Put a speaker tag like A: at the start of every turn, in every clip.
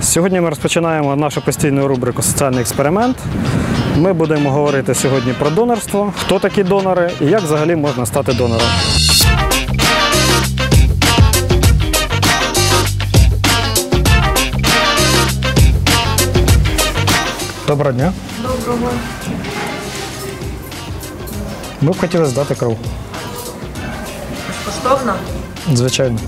A: Сьогодні ми розпочинаємо нашу постійну рубрику Соціальний експеримент. Ми будемо говорити сьогодні про донорство, хто такі донори і як взагалі можна стати донором. Доброго дня.
B: Доброго.
A: Ми б хотіли здати кров.
B: Безкоштовно?
A: Звичайно.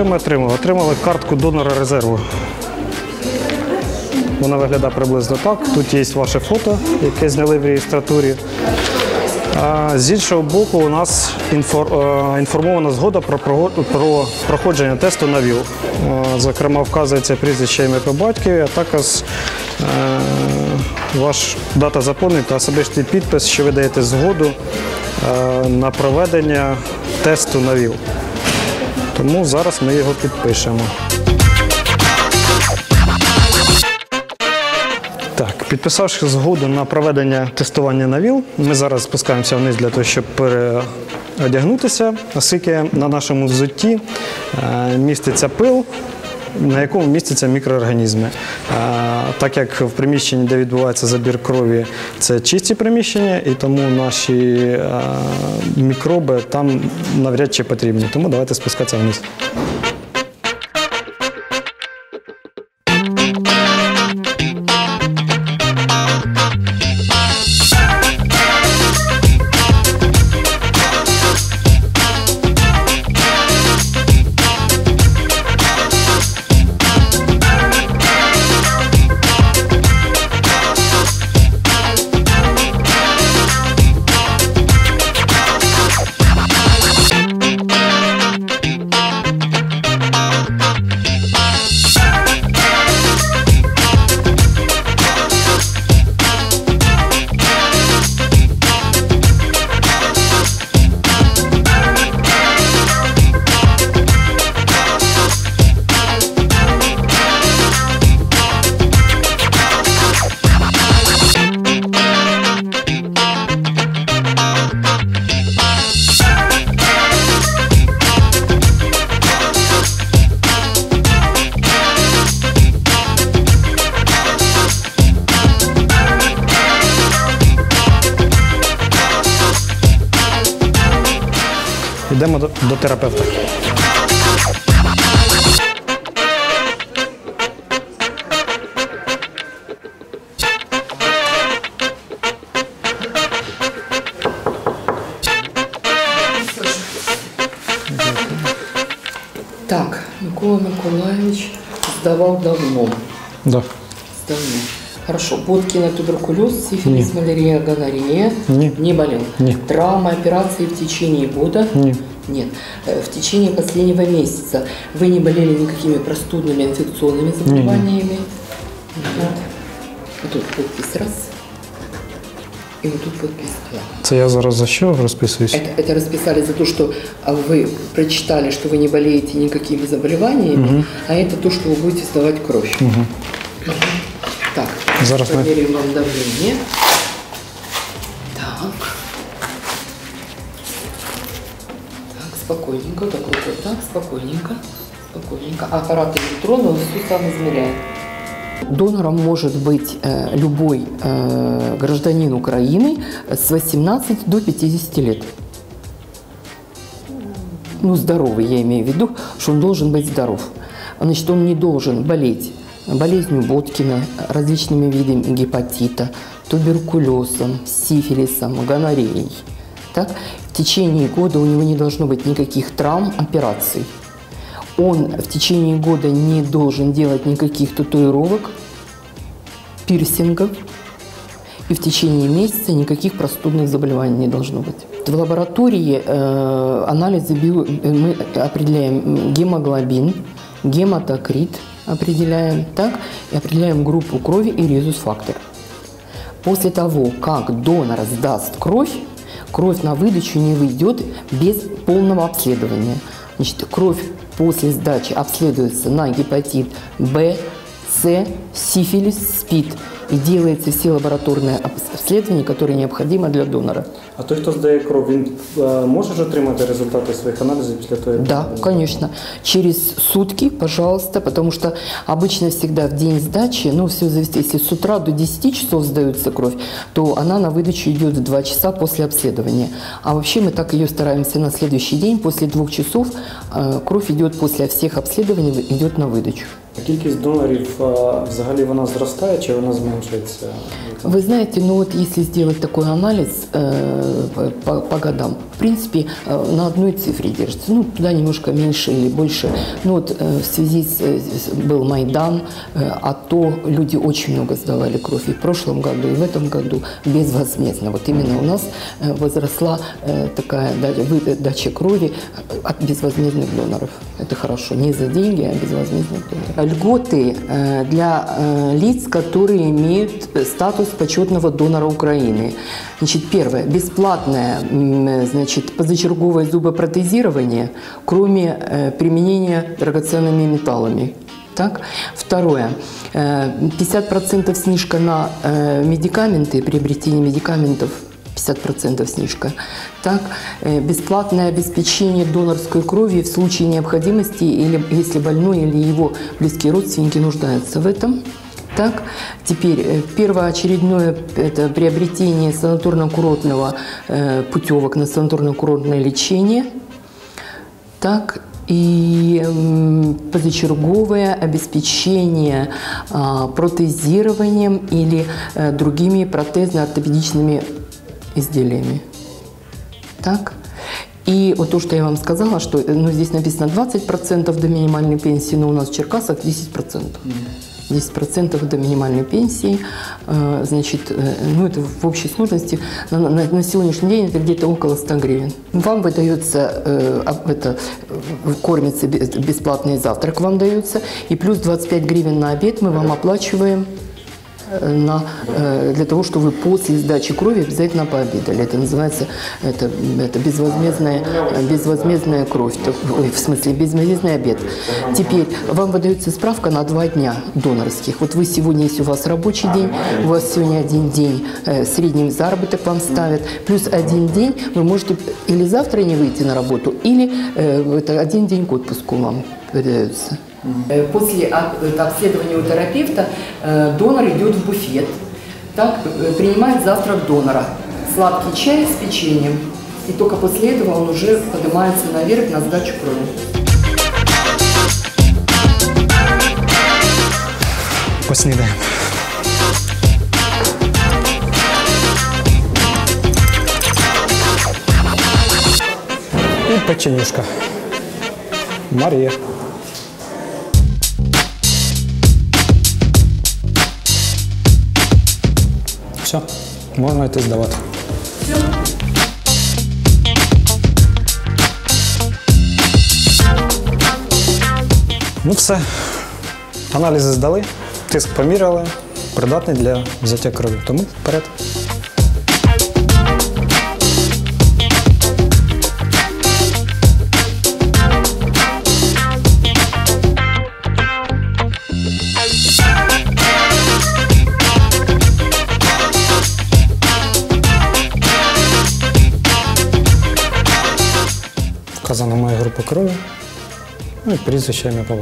A: Що ми отримали? Отримали картку донора резерву. Вона виглядає приблизно так. Тут є ваше фото, яке зняли в реєстратурі. А з іншого боку, у нас е, інформована згода про, проходження тесту на ВІЛ. Е, Зокрема, вказується прізвище ім'я по батькові, а також е, ваш дата заповнення та особистий підпис, що ви даєте згоду на проведення тесту на ВІЛ. Тому зараз ми його підпишемо. Так, підписавши згоду на проведення тестування на ВІЛ, ми зараз спускаємося вниз для того, щоб переодягнутися, оскільки на нашому взутті е, міститься пил, на якому містяться мікроорганізми. Так як в приміщенні, де відбувається забір крові, це чисті приміщення, і тому наші мікроби там навряд чи потрібні. Тому давайте спускатися вниз. Йдемо до, до терапевта.
C: Так, Микола Миколаевич сдавал давно.
A: Да.
C: Давно. Хорошо. Боткина туберкулез, сифилис, малярия, гонорея.
A: Не.
C: Не болел.
A: Не.
C: Травма, операции в течение года.
A: Не.
C: Нет. Э, В течение последнего месяца вы не болели никакими простудными инфекционными заболеваниями? Нет. Вот тут подпись раз. И вот тут подпись два.
A: Це я зараз за що розписуюсь?
C: Это, это расписали за то, что а, вы прочитали, что вы не болеете никакими заболеваниями, а это то, что вы будете сдавать кровь. Мгм. Так,
A: Зараз ми-
C: проверим вам давление. Так. Так, спокойненько, так вот, так, спокойненько, спокойненько. Аппарат электронный, он все сам измеряет. Донором может быть любой гражданин Украины с 18 до 50 лет. Ну, здоровый, я имею в виду, что он должен быть здоров. Значит, он не должен болеть болезнью Боткина, различными видами гепатита, туберкулезом, сифилисом, гонореей. Так? в течение года у него не должно быть никаких травм, операций. Он в течение года не должен делать никаких татуировок, пирсингов, и в течение месяца никаких простудных заболеваний не должно быть. В лаборатории э, анализы био, э, мы определяем гемоглобин, гематокрит определяем, так, и определяем группу крови и резус-фактор. После того, как донор сдаст кровь, кровь на выдачу не выйдет без полного обследования. Значит, кровь после сдачи обследуется на гепатит Б, С, сифилис, СПИД и делается все лабораторные обследования, которые необходимы для донора.
A: А той, хто здає кров, він е, може ж отримати результати своїх аналізів після того? як-
C: Да, конечно. Через сутки, пожалуйста, потому что обычно всегда в день сдачи, ну, все зависит, если с утра до 10 часов сдается кровь, то она на выдачу идет в 2 часа после обследования. А вообще мы так ее стараемся на следующий день, после двух часов, э, кровь идет после всех обследований, идет на выдачу.
A: А Кількість донорів е, взагалі вона зростає чи вона зменшується?
C: Вы знаете, ну вот если сделать такой анализ э, по, по годам, в принципе, э, на одной цифре держится. Ну, туда немножко меньше или больше. Ну вот э, в связи с, с- был Майдан, э, а то люди очень много сдавали кровь и в прошлом году, и в этом году безвозмездно. Вот именно у нас э, возросла э, такая дача, выдача крови от безвозмездных доноров. Это хорошо. Не за деньги, а безвозмездных доноров. Льготы э, для э, лиц, которые имеют статус почетного донора Украины. Значит, первое. Бесплатное э, значит, позачерговое зубопротезирование, кроме применения драгоценными металлами. Так? Второе. Э, 50% снижка на медикаменты, приобретение медикаментов 50% снижка. Так, э, бесплатное обеспечение донорской крови в случае необходимости, или если больной или его близкие родственники нуждаются в этом. Так, теперь э, первоочередное это приобретение санаторно-курортного э, путевок на санаторно-курортное лечение. Так, и позачерговое обеспечение а, протезированием или другими протезно-ортопедичными изделиями. Так? И вот то, что я вам сказала, что ну, здесь написано 20% до минимальной пенсии, но у нас в Черкасах 10%. 10% до минимальной пенсии. Э, Значит, э, ну это в общей сложности на, на- на сегодняшний день это где-то около 100 гривен. Вам выдается, э, об- это, кормится бес- бесплатный завтрак вам дается, и плюс 25 гривен на обед мы вам оплачиваем на, э, для того, чтобы после сдачи крови обязательно пообедали. Это называется это, это безвозмездная, безвозмездная кровь. Ой, в смысле, безвозмездный обед. Теперь вам выдается справка на два дня донорских. Вот вы сегодня, если у вас рабочий день, у вас сегодня один день э, средний заработок вам ставят, плюс один день вы можете или завтра не выйти на работу, или э, это один день к отпуску вам выдается. Э, После об- это обследования у терапевта э, донор идет в буфет, так, э, принимает завтрак донора, сладкий чай с печеньем. И только после этого он уже поднимается наверх на сдачу крови.
A: Поснідаємо. І печенюшка. Марія. Все, можна йти здавати. Ну все. Аналізи здали, тиск поміряли, придатний для взяття крові. Тому вперед. Група крові. Ну і прізвище ім'я по.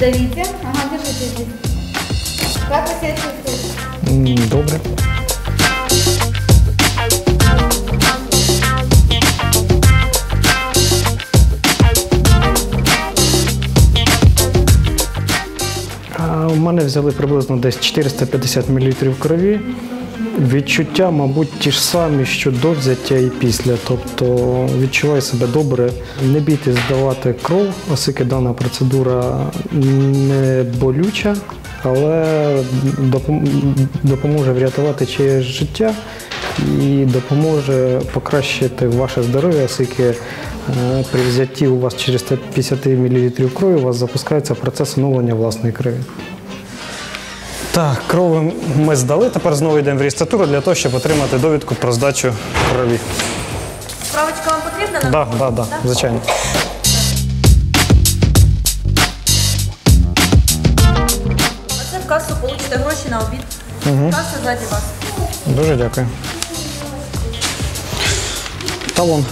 B: Давите. Ага, держите здесь. Как вы себя?
A: Добре. У мене взяли приблизно десь 450 мл крові. Відчуття, мабуть, ті ж самі, що до взяття і після. Тобто відчуваю себе добре. Не бійтесь здавати кров, оскільки дана процедура не болюча, але допоможе врятувати чиєсь життя і допоможе покращити ваше здоров'я, оскільки е, при взятті у вас через 450 мл крові у вас запускається процес оновлення власної крові. Так, кров ми здали. Тепер знову йдемо в реєстратуру для того, щоб отримати довідку про здачу крові.
B: Справочка вам потрібна?
A: Так, так, так, звичайно.
B: Оце в касу получите гроші на обід. Каса ззаді вас.
A: Дуже дякую. Талон.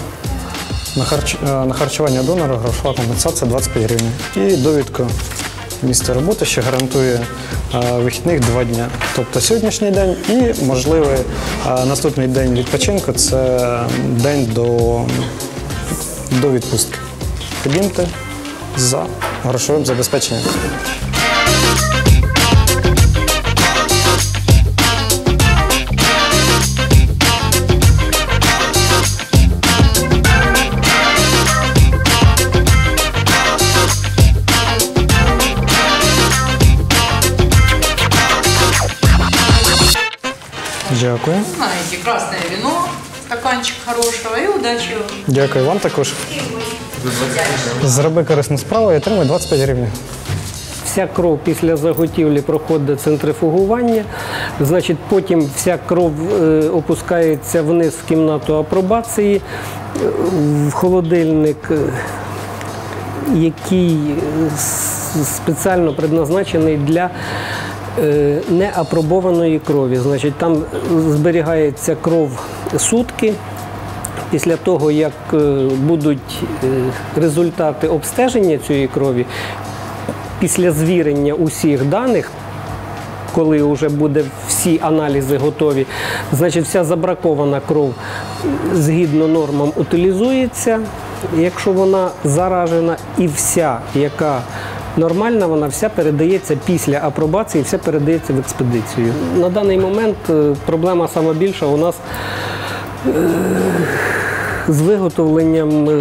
A: На, харч... е, на харчування донора грошова компенсація 25 гривень. І довідка місця роботи, що гарантує вихідних два дня. Тобто сьогоднішній день і можливий е, наступний день відпочинку це день до, до відпустки. Ходімте за грошовим забезпеченням. Дякую.
D: Знаете, красное вино, стаканчик хорошего и удачи вам.
A: Дякую вам також. Зроби корисну справу і отримай 25 гривень.
E: Вся кров після заготівлі проходить центрифугування, значить, потім вся кров е, опускається вниз в кімнату апробації, е, в холодильник, е, який е, с- спеціально предназначений для неапробованої крові. Значить, там зберігається кров сутки. Після того, як е, будуть е, результати обстеження цієї крові, після звірення усіх даних, коли вже буде всі аналізи готові, значить вся забракована кров згідно нормам утилізується, якщо вона заражена, і вся, яка нормальна, вона вся передається після апробації, вся передається в експедицію. На даний момент е, проблема сама більша у нас з виготовленням е,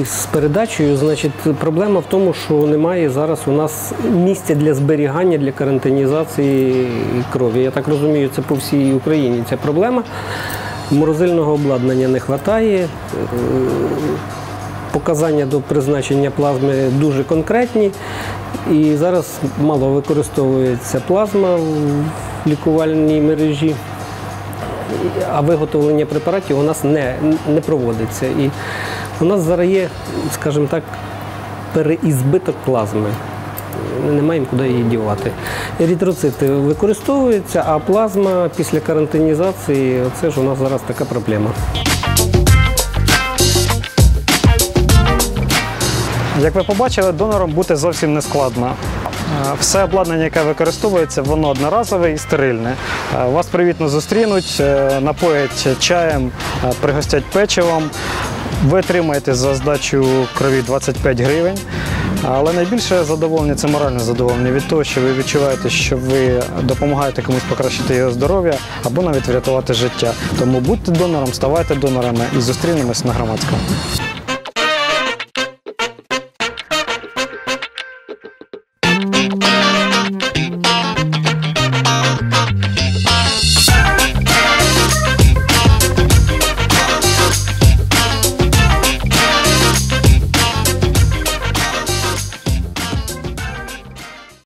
E: і з передачею, значить, проблема в тому, що немає зараз у нас місця для зберігання, для карантинізації крові. Я так розумію, це по всій Україні ця проблема. Морозильного обладнання не вистачає. Показання до призначення плазми дуже конкретні. І зараз мало використовується плазма в лікувальній мережі а виготовлення препаратів у нас не, не проводиться. І у нас зараз є, скажімо так, переізбиток плазми. Не маємо куди її дівати. Ерітроцити використовуються, а плазма після карантинізації це ж у нас зараз така проблема.
A: Як ви побачили, донором бути зовсім не складно. Е, Все обладнання, яке використовується, воно одноразове і стерильне. Е, Вас привітно зустрінуть, е, напоять чаєм, пригостять печивом. Ви отримаєте за здачу крові 25 гривень. Але найбільше задоволення це моральне задоволення від того, що ви відчуваєте, що ви допомагаєте комусь покращити його здоров'я або навіть врятувати життя. Тому будьте донором, ставайте донорами і зустрінемось на громадському.